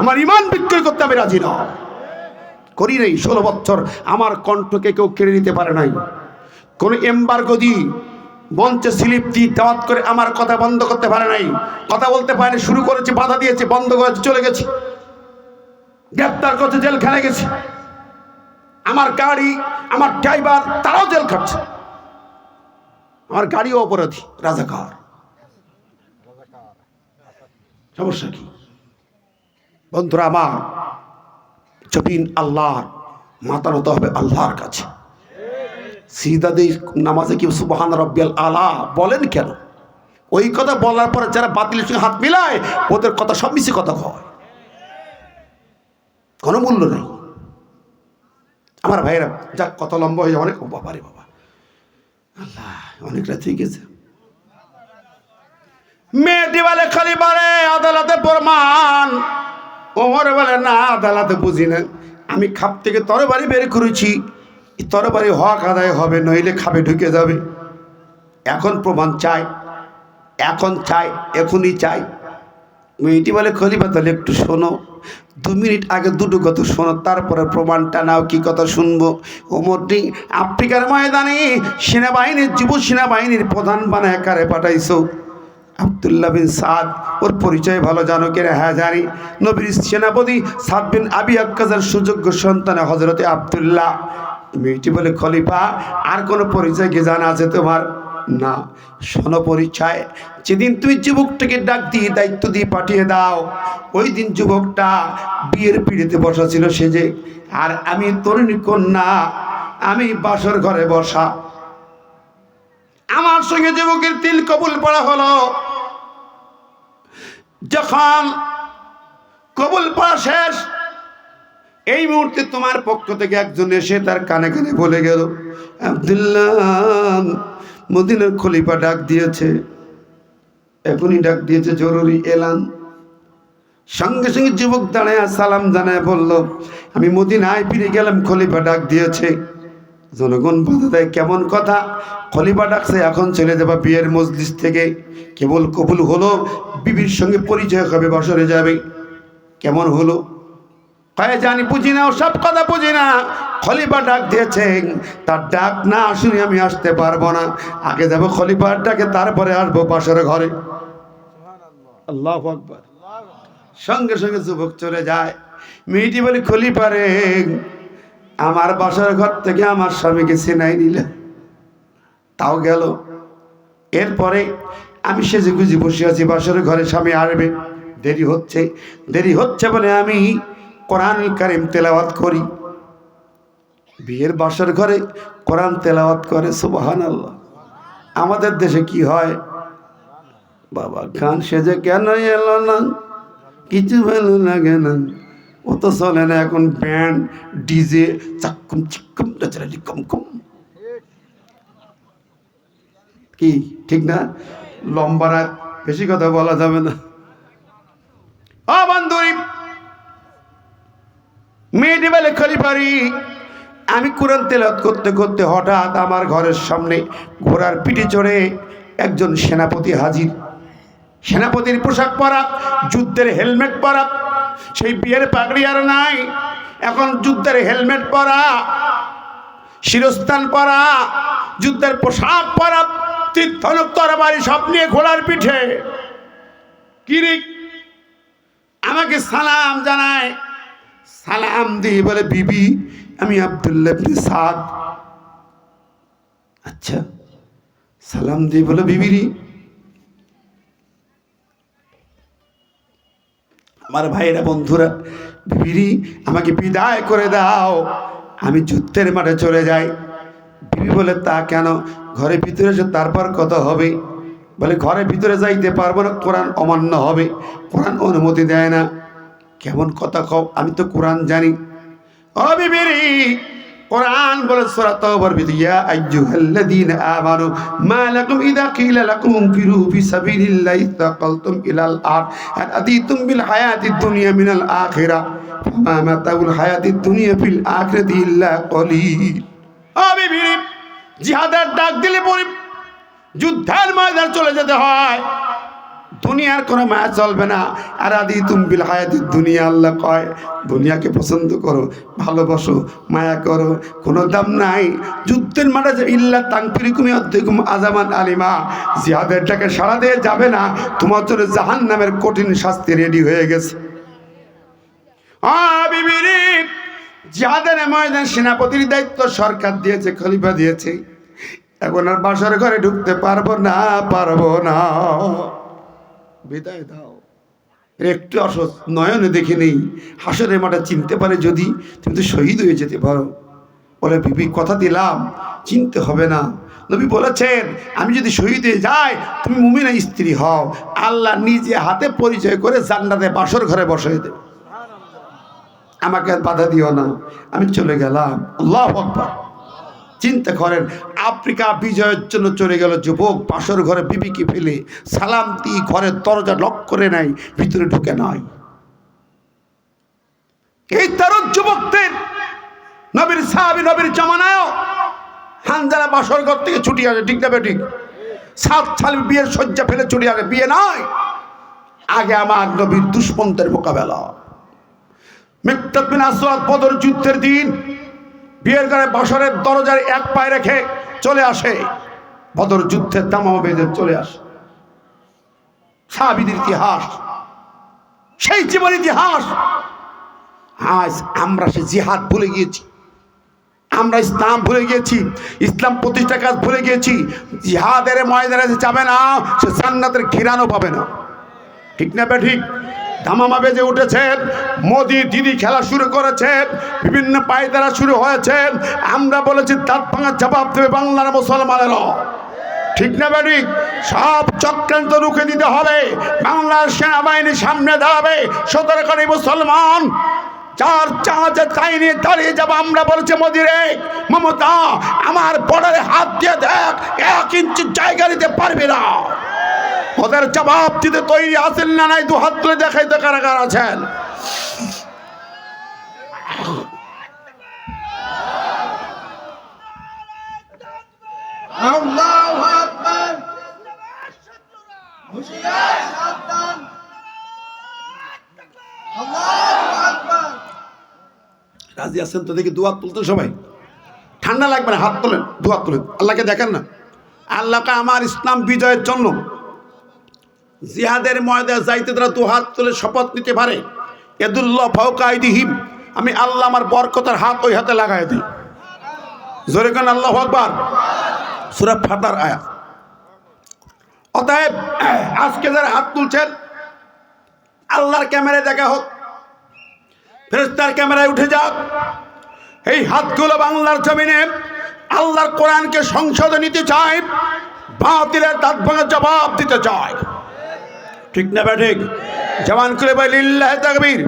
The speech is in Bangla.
আমার ইমান বিক্রি করতে আমি রাজি না। করি নাই, ষোলো বছর আমার কণ্ঠকে কেউ কেড়ে নিতে পারে নাই। কোন এম্বার্গো দি মঞ্চে স্লিপ দিয়ে দাওয়াত করে আমার কথা বন্ধ করতে পারে নাই। কথা বলতে পারেনি শুরু করেছে, বাধা দিয়েছে, বন্ধ করেছে চলে গেছে। গ্রেপ্তার করছে জেল খেলে গেছে। আমার গাড়ি, আমার ড্রাইভার, তারাও জেল খাটছে। আমার গাড়িও অপরাধী, রাজাকার। সমস্যা কি? বন্ধুরা আমার জবিন আল্লাহর মাথা নত হবে আল্লাহর কাছে। সিদাদি নামাজে কি সুবহান রব্বিয়াল আলা বলেন কেন? ওই কথা বলার পরে যারা বাতিলের সঙ্গে হাত মিলায়, ওদের কথা সব মিশে কথা হয় কোনো মূল্য নেই। আমার ভাইরা যাক কত লম্বা হয়ে যায় অনেক বাবা রে বাবা। আল্লাহ, অনেক রাত হয়ে গেছে। মেয়েটি বলে, খালি বলে, আদালতে প্রমাণ। ওমর বলে, না আদালতে বুঝি না। আমি খাপ থেকে তরবারি বের করেছি। তরবারি হক আদায় হবে, নইলে খাবে ঢুকে যাবে। এখন প্রমাণ চাই, এখন চাই, এখনই চাই। মেয়েটি বলে, খলিফা, তাহলে একটু শোনো। দু মিনিট আগে দুটো কথা শোনো, তারপরে প্রমাণটা নাও, কি কথা শুনব? ওমরটি, আফ্রিকার ময়দানে সেনাবাহিনীর, যুব সেনাবাহিনীর প্রধান বানায় কারে পাঠাইছো? আবদুল্লাহ বিন সাদ, ওর পরিচয় ভালো জানো কিনা? হ্যাঁ জানি। নবীর সেনাপতি সাদ বিন আবি আক্কাজার সুযোগ্য সন্তান হজরতে আবদুল্লাহ। মেয়েটি বলে, খলিফা, আর কোনো পরিচয় কি জানা আছে তোমার? না, শোনো পরিচয়। যেদিন তুমি যুবকটাকে ডাক দিয়ে দায়িত্ব দিয়ে পাঠিয়ে দাও, ওই দিন যুবকটা বিয়ের পিড়িতে বসা ছিল সেজে, আর আমি তরুণী কন্যা, আমি বাসর ঘরে বসা। আমার সঙ্গে যুবকের তিল কবুল পড়া হলো। যখন কবুল পড়া শেষ, এই মুহূর্তে তোমার পক্ষ থেকে একজন এসে তার কানে কানে বলে গেল, আবদুল্লাহ, মদিনার খলিফা ডাক দিয়েছে। এখনই ডাক দিয়েছে, জরুরি এলান। সঙ্গে সঙ্গে যুবক দাঁড়ায় সালাম জানায় বলল, আমি মদিনায় ফিরে গেলাম, খলিফা ডাক দিয়েছে। জনগণ বাধা দেয় কেমন কথা? খলিফা ডাকছে এখন চলে যাবা বিয়ের মজলিস থেকে। কেবল কবুল হলো বিবির সঙ্গে পরিচয় হবে বসরে যাবে। কেমন হলো? কয়ে জানি বুঝি না ও সব কথা বুঝি না। খলিফা ডাক দিয়েছেন তার ডাক না শুনে আমি আসতে পারব না। আগে যাব খলিফার ডাকে তারপরে আসব বাসর ঘরে। আল্লাহ আকবর। সঙ্গে সঙ্গে যুবক চলে যায়। মেয়েটি বলে খলিফা রে আমার বাসার ঘর থেকে আমার স্বামীকে চিনাই নিল তাও গেল। এরপরে আমি সেজে গুজি বসে আছি, বাসর ঘরে স্বামী আসবে। দেরি হচ্ছে দেরি হচ্ছে বলে আমি কোরআন কারিম তেলাওয়াত করি। বিয়ের বাসর ঘরে কোরআন তেলাওয়াত করে সুবাহান আল্লাহ আমাদের দেশে কি হয়? বাবা, গান সেজে কেন এলো না? কিছু ভালো লাগে না ও তো চলে না, এখন ব্যান্ড, ডিজে, চাক্কুম, চিক্কুম নাচারালি কম কম। কি, ঠিক না? লম্বা রাত, বেশি কথা বলা যাবে না। ও বান্ধবী মেয়েটি বেলে, খলিফারি, আমি কোরআন তেলাত করতে করতে হঠাৎ আমার ঘরের সামনে ঘোড়ার পিঠে চড়ে একজন সেনাপতি হাজির। সেনাপতির পোশাক পরা, যুদ্ধের হেলমেট পরা সেই বিয়ের পাগড়ি আর নাই। এখন যুদ্ধের হেলমেট পরা, শিরস্থান পরা, যুদ্ধের পোশাক পরা তীর্থনক তরবারি সব নিয়ে ঘোড়ার পিঠে। কিরিক আমাকে সালাম জানায়। সালাম দিয়ে বলে, বিবি, আমি আবদুল্লাহ সাদ। আচ্ছা সালাম দিয়ে বলে বিবিরি আমার ভাইয়েরা বন্ধুরা বিবি আমাকে বিদায় করে দাও। আমি যুদ্ধের মাঠে চলে যাই। বিবি বলে, তা কেন? ঘরে ভিতরে এসে, তারপর কত হবে। বলে ঘরের ভিতরে যাইতে পারব না, কোরআন অমান্য হবে। কোরআন অনুমতি দেয় না। কেমন কথা কব আমি তো কোরআন জানি। ও বিবিরি কোরআন বলে সূরা তাওবার ভিতরে, ইয়া আইয়ুহাল্লাযীনা আমানু, মা লাকুম ইযা কিলা লাকুম ইনফিরু ফি সাবিলিল্লাহি তাকালতুম ইলাল আন আদিতুম বিল হায়াতিদ দুনিয়া মিনাল আখিরাহ ফামা মাতাউল হায়াতিদ দুনিয়া ফিল আখিরাতি ইল্লা কলিল ও বিবিরি জিহাদের ডাক দিলে পরে যুদ্ধের ময়দান চলে যেতে হয়। দুনিয়ার কোনো মায়া চলবে না। আর আদি তুমবিল হায়াতি দুনিয়া আল্লাহ কয়, দুনিয়াকে পছন্দ করো, ভালোবাসো, মায়া করো, কোনো দাম নাই। যুদ্ধের মাঠে ইল্লা তাংপিরিকুমি অধ্যকুম আজামান আলিমা, জিহাদের টাকে সাড়া দিয়ে যাবে না। তোমার জন্য জাহান নামের কঠিন শাস্তি রেডি হয়ে গেছে। জিহাদের ময়দান সেনাপতির দায়িত্ব সরকার দিয়েছে, খলিফা দিয়েছে। এখন আর বাসার ঘরে ঢুকতে পারব না পারব না। বিদায় দাও। একটু অসৎ নয়নে দেখে নেই। হাসরের মাঠে চিনতে পারে যদি, তুমি তো শহীদ হয়ে যেতে পারো। বলে, বিবি, কথা দিলাম, চিনতে হবে না। নবী বলেছেন, আমি যদি শহীদ হয়ে যাই, তুমি মুমিনা স্ত্রী হও। আল্লাহ নিজে হাতে পরিচয় করে জান্নাতে বাসর ঘরে বসে দেবে। আমাকে বাধা দিও না। আমি চলে গেলাম। আল্লাহ আকবার। চিন্তা করেন, আফ্রিকা বিজয়ের জন্য চলে গেল যুবক বাসর ঘরে বিবিকে ফেলে সালাম দি ঘরের দরজা লক করে নাই, ভিতরে ঢুকে নাই। এই তরুণ যুবকদের, নবীর সাহাবি, নবীর জমানায় হানজারা বাসর ঘর থেকে ছুটি আসে, ঠিক না ঠিক? সাত সাল বিয়ের শয্যা ফেলে ছুটি আসে, বিয়ে নয়। আগে আমার নবীর দুষ্মন্তের মোকাবেলা। মিকতাব বিন আসওয়াদ বদর যুদ্ধের দিন বিয়ের ঘরে বাসরের দরজার এক পায়ে রেখে চলে আসে। বদর যুদ্ধের দামাও বেঁধে চলে আসে। সাহাবিদের ইতিহাস, সেই জীবন ইতিহাস। আজ আমরা সে জিহাদ ভুলে গিয়েছি। আমরা ইসলাম ভুলে গিয়েছি, ইসলাম প্রতিষ্ঠা কাজ ভুলে গিয়েছি। জিহাদের ময়দানে যাবে না, সে জান্নাতের ঘিরানো পাবে না। ঠিক না ঠিক ধামামা বেজে উঠেছে মোদি দিদি খেলা শুরু করেছে বিভিন্ন পায়তারা শুরু হয়েছে আমরা বলেছি, দাঁত ভাঙার জবাব দেবে বাংলার মুসলমানেরা। ঠিক না বেটি? সব চক্রান্ত রুখে দিতে হবে। বাংলার সেনাবাহিনী সামনে দাঁড়াবে। সতেরো করে মুসলমান চার চাঁচে তাই নিয়ে দাঁড়িয়ে যাব। আমরা বলছি, মোদিরে মমতা আমার বর্ডারে হাত দিয়ে দেখ, এক ইঞ্চি জায়গা নিতে পারবে না। ওদের জবাব দিতে তৈরি আছেন না নাই দু হাত তুলে দেখাইতে কারা আছেন। আল্লাহু আকবার। রাজি আছেন তো দেখি দুয়াত তুলতে সবাই? ঠান্ডা লাগবে না হাত তোলেন দুয়াত তোলেন। আল্লাহকে দেখেন না। আল্লাহকে আমার ইসলাম বিজয়ের জন্য জিহাদের ময়দায় যাইতে তারা দু হাত তুলে শপথ নিতে পারে। এদুল্লাহ ফাউকাইদিহিম আমি আল্লাহ আমার বরকতের হাত ওই হাতে লাগাই দিই। জোরে কেন আল্লাহ আকবার। সুরা ফাতার আয়া অতএব, আজকে যারা হাত তুলছেন, আল্লাহর ক্যামেরায় দেখা হোক ফেরেস্তার ক্যামেরায় উঠে যাক। এই হাতগুলো বাংলার জমিনে আল্লাহর কোরআনকে সংসদে নিতে চায়, বাতিলের দাঁত ভাঙা জবাব দিতে চায়। ঠিক না ব্যাঠিক জবান খুলে বলি লিল্লাহ তাকবীর।